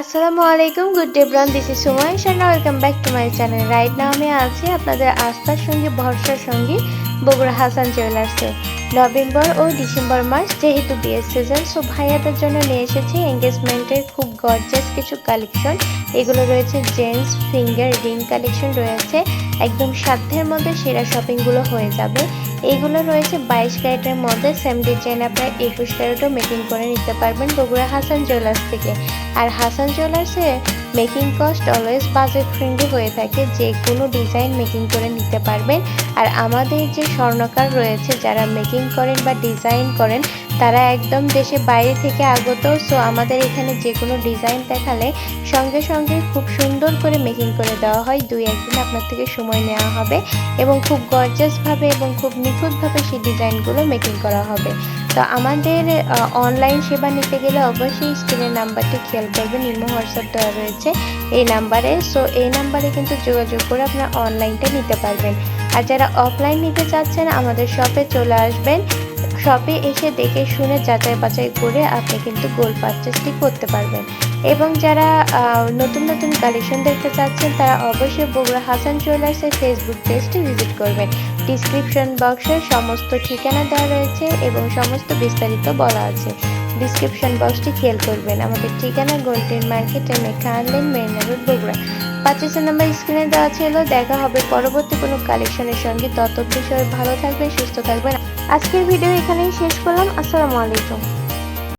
আসসালামু আলাইকুম, good day bran this is Sumaish and welcome back to my channel. Right now আমি আছি আপনাদের আস্থার সঙ্গে, ভরসার সঙ্গে, বগুড়া হাসান জুয়েলার্সে। নভেম্বর ও ডিসেম্বর মাস যেহেতু বিয়ের সিজন সো ভাইয়াদের জন্য নিয়ে এসেছি এঙ্গেজমেন্টের খুব গর্জাস কিছু কালেকশন এগুলো রয়েছে জেন্টস ফিঙ্গার রিং কালেকশন রয়েছে। একদম সাধ্যের মধ্যে সেরা শপিংগুলো হয়ে যাবে। এইগুলো রয়েছে বাইশ ক্যারেটের মধ্যে সেম ডিজাইন আপনার একুশ ক্যারেটও মেকিং করে নিতে পারবেন বগুড়া হাসান জুয়েলার্স থেকে। আর Hasan জুয়েলার্সে making cost always budget friendly হয়ে থাকে, যে কোনো ডিজাইন মেকিং করে নিতে পারবেন। আর আমাদের যে স্বর্ণকার রয়েছে, যারা মেকিং করেন বা ডিজাইন করেন, তারা একদম দেশে বাইরে থেকে আগত। সো আমাদের এখানে যে কোনো ডিজাইন দেখালে সঙ্গে সঙ্গে খুব সুন্দর করে মেকিং করে দেওয়া হয়। দুই একদিন আপনার থেকে সময় নেওয়া হবে এবং খুব গর্জাসভাবে এবং খুব নিখুঁতভাবে সেই ডিজাইনগুলো মেকিং করা হবে। তো আমাদের অনলাইন সেবা নিতে গেলে অবশ্যই স্ক্রিনের নাম্বারটি খেয়াল করবেন। ইমো হোয়াটসঅ্যাপ দেওয়া রয়েছে এই নাম্বারে সো এই নাম্বারে কিন্তু যোগাযোগ করে আপনার অনলাইনটা নিতে পারবেন। আর যারা অফলাইন নিতে চাচ্ছেন, আমাদের শপে চলে আসবেন। শপে এসে দেখে শুনে যাচাই বাছাই করে আপনি কিন্তু গোল্ড পারচেসটি করতে পারবেন। এবং যারা নতুন নতুন কালেকশন দেখতে চাচ্ছেন, তারা অবশ্যই বগুড়া হাসান জুয়েলার্সের ফেসবুক পেজটি ভিজিট করবেন। ডিসক্রিপশন বক্সে সমস্ত ঠিকানা দেওয়া রয়েছে এবং সমস্ত বিস্তারিত বলা আছে। ডিসক্রিপশন বক্সটি খেয়াল করবেন। আমাদের ঠিকানা গোল্ডেন মার্কেট মেখা আনলেন মেন রোড, বগুড়া। পাঁচশো নাম্বার স্ক্রিনে দেওয়া ছিল, দেখা হবে পরবর্তী কোনো কালেকশনের সঙ্গে। তত বিষয়ে ভালো থাকবেন, সুস্থ থাকবেন। আজকের ভিডিও এখানেই শেষ করলাম। আসসালামু আলাইকুম।